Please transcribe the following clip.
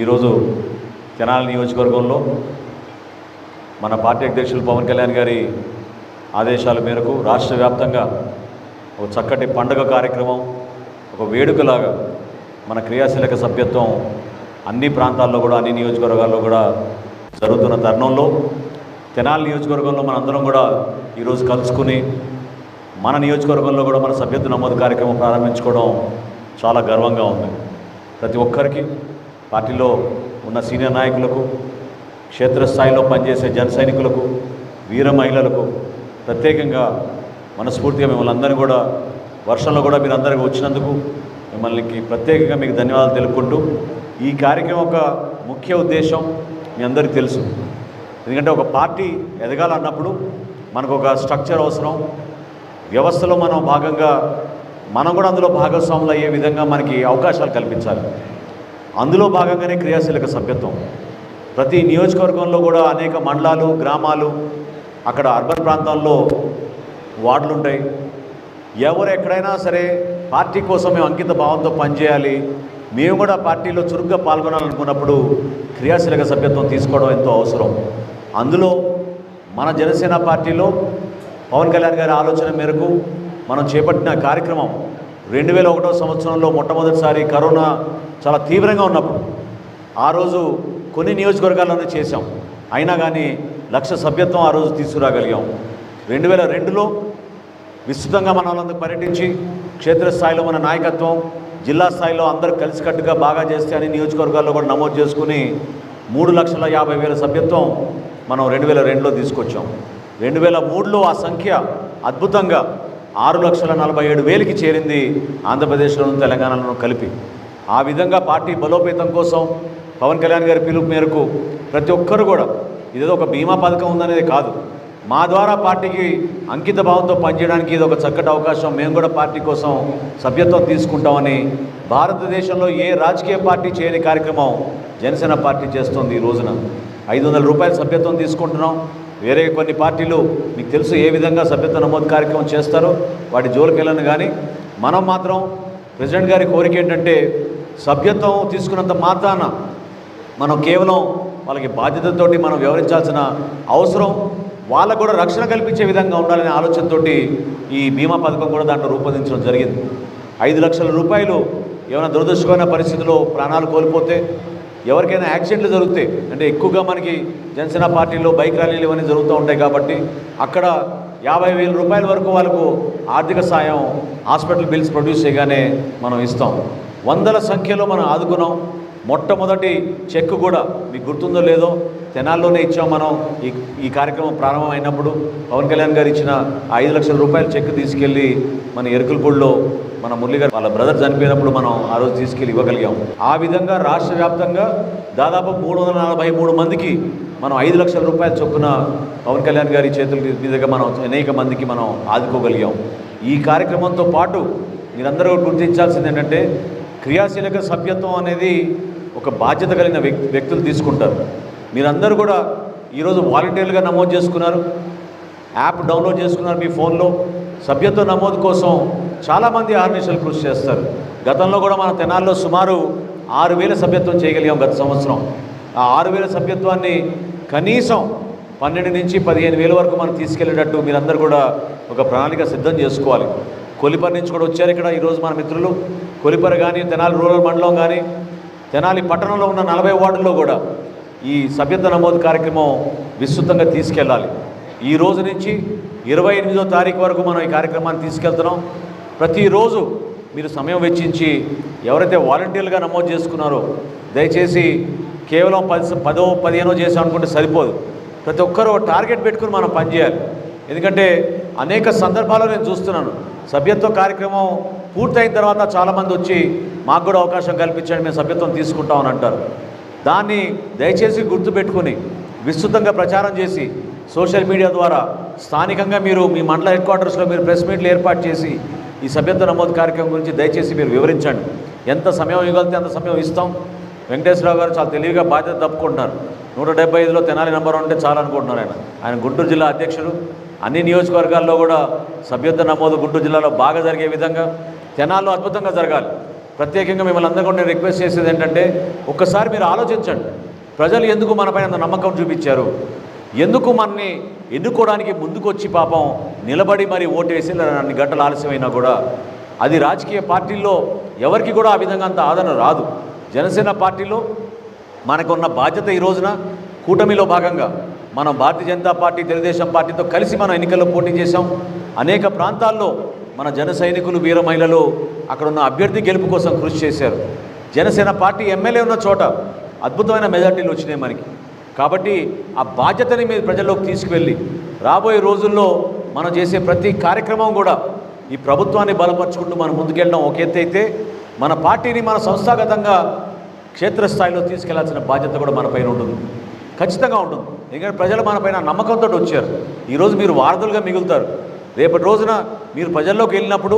ఈరోజు తెనాలి నియోజకవర్గంలో మన పార్టీ అధ్యక్షులు పవన్ కళ్యాణ్ గారి ఆదేశాల మేరకు రాష్ట్ర వ్యాప్తంగా ఒక చక్కటి పండుగ కార్యక్రమం ఒక వేడుకలాగా మన క్రియాశీలక సభ్యత్వం అన్ని ప్రాంతాల్లో కూడా అన్ని నియోజకవర్గాల్లో కూడా జరుగుతున్న తరుణంలో తెనాలి నియోజకవర్గంలో మనందరం కూడా ఈరోజు కలుసుకుని మన నియోజకవర్గంలో కూడా మన సభ్యత్వ నమోదు కార్యక్రమం ప్రారంభించుకోవడం చాలా గర్వంగా ఉంది. ప్రతి ఒక్కరికి పార్టీలో ఉన్న సీనియర్ నాయకులకు క్షేత్రస్థాయిలో పనిచేసే జన సైనికులకు వీర మహిళలకు ప్రత్యేకంగా మనస్ఫూర్తిగా మిమ్మల్ని అందరూ కూడా వర్షంలో కూడా మీరు అందరికీ వచ్చినందుకు మిమ్మల్ని ప్రత్యేకంగా మీకు ధన్యవాదాలు తెలుపుకుంటూ ఈ కార్యక్రమం యొక్క ముఖ్య ఉద్దేశం మీ అందరికీ తెలుసు. ఎందుకంటే ఒక పార్టీ ఎదగాలన్నప్పుడు మనకు ఒక స్ట్రక్చర్ అవసరం. వ్యవస్థలో మనం భాగంగా మనం కూడా అందులో భాగస్వాములు అయ్యే విధంగా మనకి అవకాశాలు కల్పించాలి. అందులో భాగంగానే క్రియాశీలక సభ్యత్వం. ప్రతి నియోజకవర్గంలో కూడా అనేక మండలాలు గ్రామాలు అక్కడ అర్బన్ ప్రాంతాల్లో వార్డులు ఉంటాయి ఎవరు ఎక్కడైనా సరే పార్టీ కోసం మేము అంకిత భావంతో పనిచేయాలి. మేము కూడా పార్టీలో చురుగ్గా పాల్గొనాలనుకున్నప్పుడు క్రియాశీలక సభ్యత్వం తీసుకోవడం ఎంతో అవసరం. అందులో మన జనసేన పార్టీలో పవన్ కళ్యాణ్ గారి ఆలోచన మేరకు మనం చేపట్టిన కార్యక్రమం రెండు వేల ఒకటో సంవత్సరంలో మొట్టమొదటిసారి కరోనా చాలా తీవ్రంగా ఉన్నప్పుడు ఆ రోజు కొన్ని నియోజకవర్గాల్లోనే చేశాం. అయినా కానీ లక్ష సభ్యత్వం ఆ రోజు తీసుకురాగలిగాం. రెండు వేల రెండులో విస్తృతంగా మన పర్యటించి క్షేత్రస్థాయిలో మన నాయకత్వం జిల్లా స్థాయిలో అందరూ కలిసికట్టుగా బాగా చేస్తే అని నియోజకవర్గాల్లో కూడా నమోదు చేసుకుని మూడు లక్షల యాభై వేల సభ్యత్వం మనం రెండు వేల రెండులో తీసుకొచ్చాం. రెండు వేల మూడులో ఆ సంఖ్య అద్భుతంగా ఆరు లక్షల నలభై ఏడు వేలకి చేరింది ఆంధ్రప్రదేశ్లోను తెలంగాణలోను కలిపి. ఆ విధంగా పార్టీ బలోపేతం కోసం పవన్ కళ్యాణ్ గారి పిలుపు మేరకు ప్రతి ఒక్కరు కూడా ఇదేదో ఒక బీమా పథకం ఉందనేది కాదు. మా ద్వారా పార్టీకి అంకిత భావంతో పనిచేయడానికి ఇది ఒక చక్కటి అవకాశం. మేము కూడా పార్టీ కోసం సభ్యత్వం తీసుకుంటామని భారతదేశంలో ఏ రాజకీయ పార్టీ చేయని కార్యక్రమం జనసేన పార్టీ చేస్తుంది ఈ రోజున. ఐదు వందల రూపాయల సభ్యత్వం తీసుకుంటున్నాం. వేరే కొన్ని పార్టీలు మీకు తెలుసు ఏ విధంగా సభ్యత్వ నమోదు కార్యక్రమం చేస్తారో వాటి జోలికి వెళ్ళను కానీ మనం మాత్రం ప్రెసిడెంట్ గారి కోరిక ఏంటంటే సభ్యత్వం తీసుకున్నంత మాత్రాన మనం కేవలం వాళ్ళకి బాధ్యతతోటి మనం వ్యవహరించాల్సిన అవసరం వాళ్ళకు కూడా రక్షణ కల్పించే విధంగా ఉండాలనే ఆలోచనతోటి ఈ బీమా పథకం కూడా దాంట్లో రూపొందించడం జరిగింది. ఐదు లక్షల రూపాయలు ఏమైనా దురదృష్టమైన పరిస్థితిలో ప్రాణాలు కోల్పోతే ఎవరికైనా యాక్సిడెంట్లు జరుగుతాయి. అంటే ఎక్కువగా మనకి జనసేన పార్టీలో బైక్ ర్యాలీలు ఇవన్నీ జరుగుతూ ఉంటాయి కాబట్టి అక్కడ యాభై వేల రూపాయల వరకు వాళ్ళకు ఆర్థిక సాయం హాస్పిటల్ బిల్స్ ప్రొడ్యూస్ చేయగానే మనం ఇస్తాం. వందల సంఖ్యలో మనం ఆదుకున్నాం. మొట్టమొదటి చెక్ కూడా మీకు గుర్తుందో లేదో తెనాల్లోనే ఇచ్చాం మనం ఈ ఈ కార్యక్రమం ప్రారంభమైనప్పుడు. పవన్ కళ్యాణ్ గారు ఇచ్చిన ఐదు లక్షల రూపాయల చెక్ తీసుకెళ్ళి మన ఎరుకులపూడిలో మన మురళి గారు వాళ్ళ బ్రదర్ చనిపోయినప్పుడు మనం ఆ రోజు తీసుకెళ్ళి ఇవ్వగలిగాం. ఆ విధంగా రాష్ట్ర వ్యాప్తంగా దాదాపు మూడు వందల నలభై మూడు మందికి మనం ఐదు లక్షల రూపాయల చొప్పున పవన్ కళ్యాణ్ గారి చేతుల మీదుగా మనం అనేక మందికి మనం ఆదుకోగలిగాం. ఈ కార్యక్రమంతో పాటు మీరందరూ గుర్తించాల్సింది ఏంటంటే క్రియాశీలక సభ్యత్వం అనేది ఒక బాధ్యత కలిగిన వ్యక్తి వ్యక్తులు తీసుకుంటారు. మీరందరూ కూడా ఈరోజు వాలంటీర్లుగా నమోదు చేసుకున్నారు. యాప్ డౌన్లోడ్ చేసుకున్నారు మీ ఫోన్లో. సభ్యత్వ నమోదు కోసం చాలామంది ఆర్నిషలు కృషి చేస్తారు. గతంలో కూడా మన తెనాల్లో సుమారు ఆరు వేల సభ్యత్వం చేయగలిగాం గత సంవత్సరం. ఆ ఆరు వేల సభ్యత్వాన్ని కనీసం పన్నెండు నుంచి పదిహేను వేల వరకు మనం తీసుకెళ్ళేటట్టు మీరందరూ కూడా ఒక ప్రణాళిక సిద్ధం చేసుకోవాలి. కొలిపర్ నుంచి కూడా వచ్చారు ఇక్కడ ఈరోజు మన మిత్రులు. కొలిపర్ కానీ తెనాలి రూరల్ మండలం కానీ తెనాలి పట్టణంలో ఉన్న నలభై వార్డుల్లో కూడా ఈ సభ్యత్వ నమోదు కార్యక్రమం విస్తృతంగా తీసుకెళ్ళాలి. ఈ రోజు నుంచి ఇరవై ఎనిమిదో తారీఖు వరకు మనం ఈ కార్యక్రమాన్ని తీసుకెళ్తున్నాం. ప్రతిరోజు మీరు సమయం వెచ్చించి ఎవరైతే వాలంటీర్లుగా నమోదు చేసుకున్నారో దయచేసి కేవలం పది పదో పదిహేనో చేసాం అనుకుంటే సరిపోదు. ప్రతి ఒక్కరూ టార్గెట్ పెట్టుకుని మనం పనిచేయాలి. ఎందుకంటే అనేక సందర్భాల్లో నేను చూస్తున్నాను సభ్యత్వ కార్యక్రమం పూర్తయిన తర్వాత చాలామంది వచ్చి మాకు కూడా అవకాశం కల్పించండి మేము సభ్యత్వం తీసుకుంటామని అంటారు. దాన్ని దయచేసి గుర్తుపెట్టుకుని విస్తృతంగా ప్రచారం చేసి సోషల్ మీడియా ద్వారా స్థానికంగా మీరు మీ మండల హెడ్ క్వార్టర్స్లో మీరు ప్రెస్ మీట్లు ఏర్పాటు చేసి ఈ సభ్యత్వ నమోదు కార్యక్రమం గురించి దయచేసి మీరు వివరించండి. ఎంత సమయం ఇవ్వగలితే అంత సమయం ఇస్తాం. వెంకటేశ్వరరావు గారు చాలా తెలివిగా బాధ్యత తప్పుకుంటున్నారు. నూట డెబ్బై ఐదులో తెనాలి నెంబర్ ఉంటే చాలా అనుకుంటున్నారు ఆయన. ఆయన గుంటూరు జిల్లా అధ్యక్షుడు అన్ని నియోజకవర్గాల్లో కూడా సభ్యత్వ నమోదు గుంటూరు జిల్లాలో బాగా జరిగే విధంగా జనాల్లో అద్భుతంగా జరగాలి. ప్రత్యేకంగా మిమ్మల్ని అందరూ కూడా నేను రిక్వెస్ట్ చేసేది ఏంటంటే ఒక్కసారి మీరు ఆలోచించండి. ప్రజలు ఎందుకు మనపైన అంత నమ్మకం చూపించారు? ఎందుకు మనని ఎన్నుకోవడానికి ముందుకొచ్చి పాపం నిలబడి మరి ఓటేసి అన్ని గంటలు ఆలస్యమైనా కూడా? అది రాజకీయ పార్టీల్లో ఎవరికి కూడా ఆ విధంగా అంత ఆదరణ రాదు. జనసేన పార్టీలో మనకున్న బాధ్యత ఈ రోజున కూటమిలో భాగంగా మనం భారతీయ జనతా పార్టీ తెలుగుదేశం పార్టీతో కలిసి మనం ఎన్నికల్లో పోటీ చేశాం. అనేక ప్రాంతాల్లో మన జన సైనికులు వీర మహిళలు అక్కడ ఉన్న అభ్యర్థి గెలుపు కోసం కృషి చేశారు. జనసేన పార్టీ ఎమ్మెల్యే ఉన్న చోట అద్భుతమైన మెజార్టీలు వచ్చినాయి మనకి. కాబట్టి ఆ బాధ్యతని మీరు ప్రజల్లోకి తీసుకువెళ్ళి రాబోయే రోజుల్లో మనం చేసే ప్రతి కార్యక్రమం కూడా ఈ ప్రభుత్వాన్ని బలపరుచుకుంటూ మనం ముందుకెళ్ళడం ఒక ఎత్తు అయితే మన పార్టీని మన సంస్థాగతంగా క్షేత్రస్థాయిలో తీసుకెళ్ళాల్సిన బాధ్యత కూడా మన పైన ఉంటుంది. ఖచ్చితంగా ఉంటుంది. ఎందుకంటే ప్రజలు మన పైన నమ్మకంతో వచ్చారు. ఈరోజు మీరు వారధులుగా మిగులుతారు. రేపటి రోజున మీరు ప్రజల్లోకి వెళ్ళినప్పుడు